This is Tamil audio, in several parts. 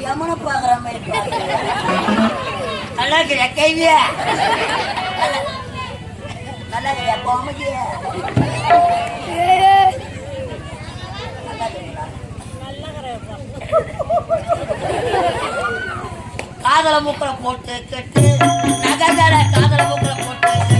ஐயோ யமனை பாக்குற மாதிரி நல்லா இருக்கிற கைவிய நல்லா- இருக்கிற கோமதிய காதல மூக்கல போட்டு கெட்டு. நகர்கார காதல மூக்கல போட்டு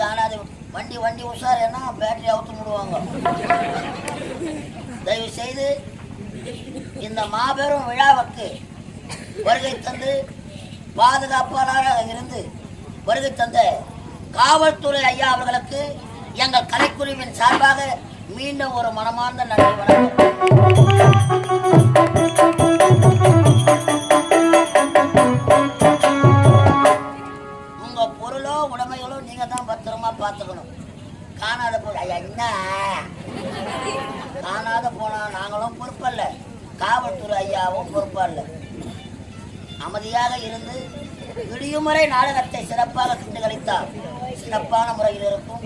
காணாது. வண்டி வண்டி உஷாருன்னா பேட்டரி அவுத்து விடுவாங்க தயவு செய்து இந்த மாபெரும் விழாவுக்கு வருகை தந்து பாதுகாப்பாளராக இருந்து வருகை தந்த காவல்துறை ஐயா அவர்களுக்கு எங்கள் கலைக்குழுவின் சார்பாக மீண்டும் ஒரு மனமார்ந்த நன்றி வணக்கம். பொருளோ நீங்க தான் பத்திரமா பார்த்துக்கணும். காணாத போய் ஐயா என்ன? காணாத போனா நாங்களும் பொறுப்பல்ல. காவல்துறை ஐயாவும் பொறுப்பல்ல. அமைதியாக இருந்து விடியுமுறை நாடகத்தை சிறப்பாக கண்டுகளித்தார். சிறப்பான முறையில் இருக்கும்.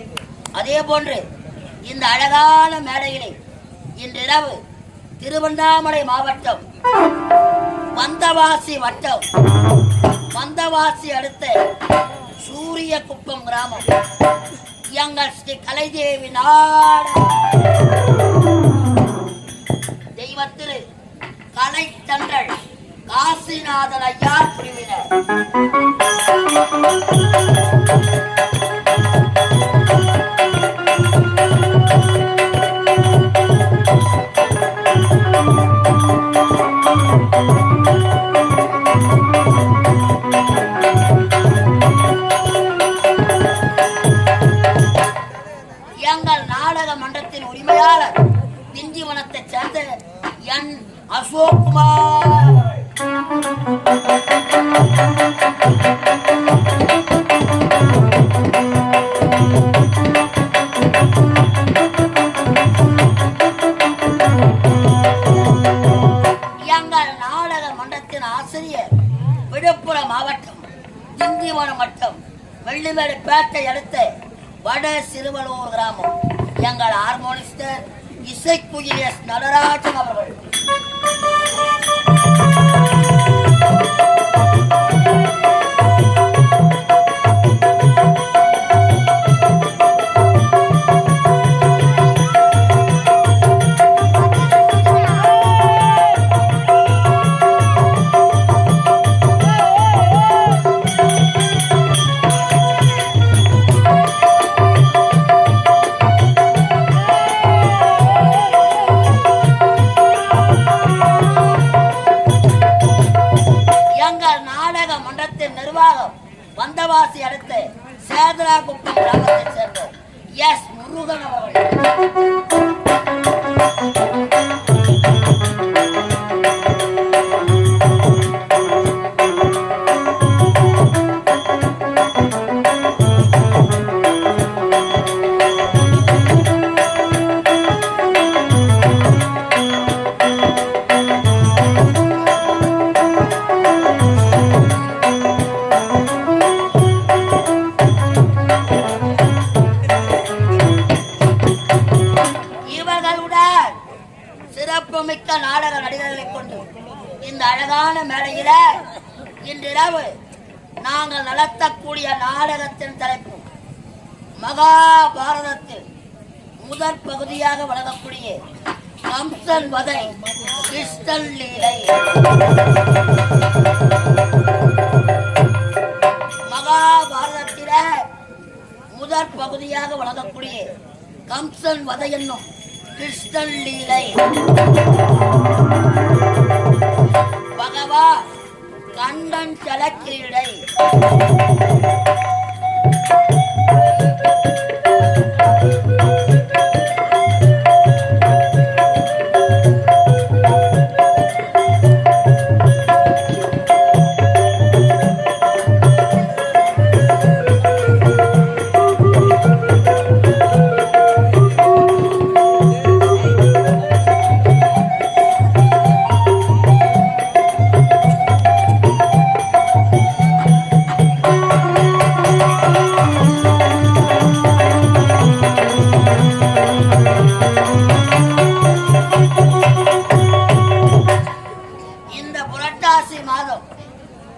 அதே போன்று இந்த அழகான மேடையிலே இன்றிரவு திருவண்ணாமலை மாவட்டம் மந்தவாசி வட்டம் மந்தவாசி அடுத்த சூரிய குப்பம் கிராமம். எங்கள் ஸ்ரீ கலைதேவி நாடு. தெய்வத்திரு கலை தன்றல் காசிநாதன் ஐயா பிரிவினர் எங்கள் ஆசிரியர் விழுப்புரம் மாவட்டம் வட்டம் வெள்ளிமேடு பேட்டை அடுத்த வட சிறுவலூர் கிராமம். எங்கள் ஹார்மோனிஸ்டர் இசைக்குயில் நடராஜன் அவர்கள். எங்கள் மகாபாரதத்தில் முதற் பகுதியாக வழங்கக்கூடிய கம்சன் வதை கிருஷ்ணன் லீலை. மகாபாரதத்தில முதற் பகுதியாக வழங்கக்கூடிய கம்சன் வதை என்னும் கிருஷ்ணன் லீலை. பகவா கண்டன் ஜலக்கிரீடை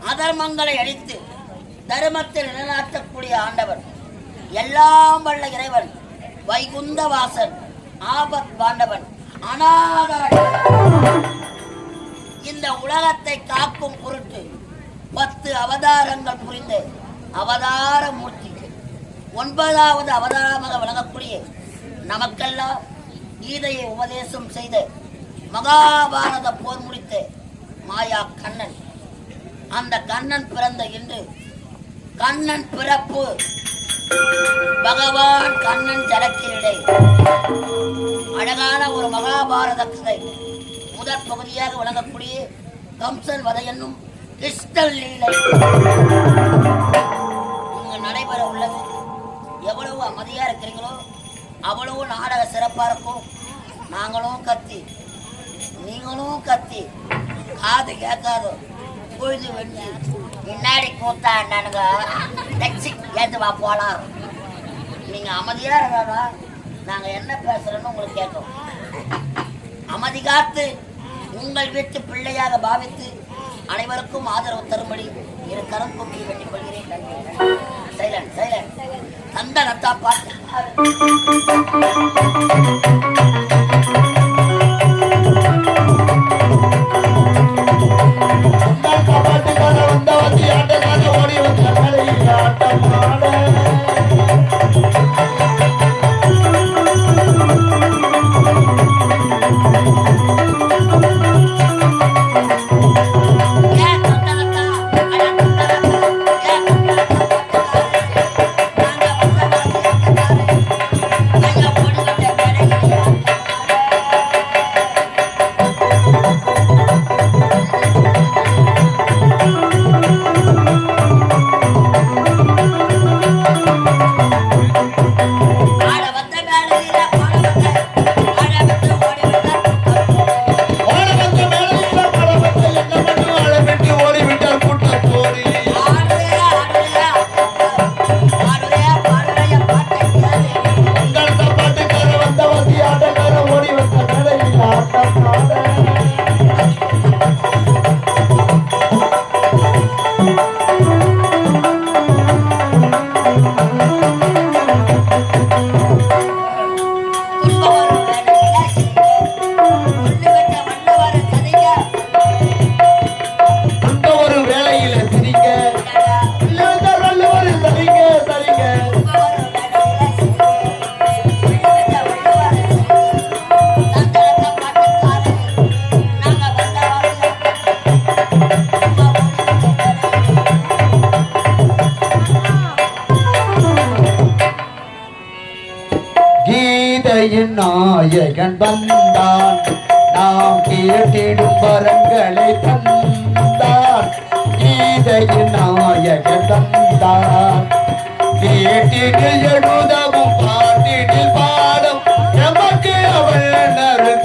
அதர்மங்களை அழித்து தர்மத்தை நிலைநாட்டக்கூடிய ஆண்டவன் எல்லாம் வல்ல இறைவன் வைகுந்த வாசன் ஆபத் பாண்டவன் அநாத இந்த உலகத்தை காக்கும் பொருட்டு பத்து அவதாரங்கள் புரிந்து அவதார மூர்த்தி ஒன்பதாவது அவதாரமாக விளங்கக்கூடிய நமக்கெல்லாம் கீதையை உபதேசம் செய்து மகாபாரத போர் முடித்த மாயா கண்ணன் அந்த கண்ணன் பிறந்த இன்று. கண்ணன் பிறப்பு. பகவான் கண்ணன் ஜலக்கிரீடை அழகான ஒரு மகாபாரத கதை. முதற் பகுதியாக வழங்கக்கூடிய கம்சன் வதை என்னும் கிருஷ்ணன் லீலை. இங்கு நடைபெற உள்ளது. எவ்வளவு அமைதியா இருக்கிறீங்களோ அவ்வளவு நாடக சிறப்பா இருக்கும். நாங்களும் கத்தி. நீங்களும் கத்தி. காது கேட்காதோ. பொழுது வந்து பின்னாடி கூத்தாண்டானுங்க டெக்ஸி ஏற்றுவா போலாம். நீங்க அமைதியா இருந்தாலும் நாங்க என்ன பேசுறோம்னு உங்களுக்கு கேட்கும் அமைதி காத்து உங்கள் வீட்டு பிள்ளையாக பாவித்து அனைவருக்கும் ஆதரவு தரும்படி இரு கரம் கூப்பி வெட்டிக் கொள்கிறேன். சைலன் சைலன் தந்த நத்தா பாட்டு கீதையின் நாயகன் வந்தான். நாம் கேட்டிடும் வரங்களை தந்தான் கீதையின் நாயகன் வந்தான் கேட்டிடு எழுத